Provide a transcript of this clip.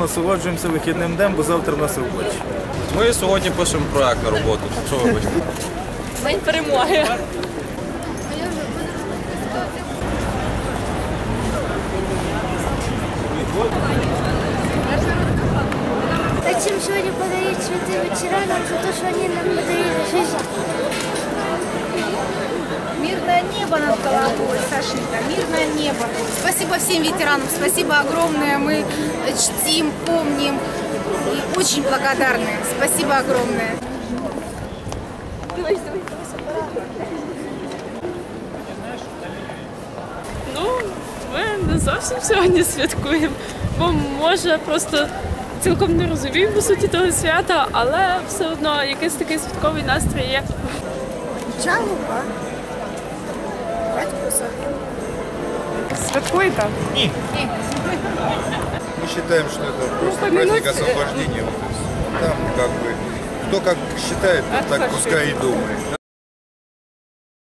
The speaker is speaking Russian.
Насолоджуємося вихідним днем, бо завтра в нас робочий. Ми сьогодні пишемо проект на роботу. Що ви? День перемоги. Хотим сегодня подарить цветы за то, что они нам подарили жизнь. небо над головой, Сашенька, мирное небо. Спасибо всем ветеранам, спасибо огромное. Мы чтим, помним и очень благодарны. Спасибо огромное. Ну, ми не зовсім сьогодні святкуємо, бо може просто цілком не розуміємо по суті того свята, але все одно якийсь такий святковий настрій є. Чалуба. Святкуєте? Мы считаем, что это просто помянуть, праздник освобождения. Вот. Там как бы кто как считает, так пускай и думает.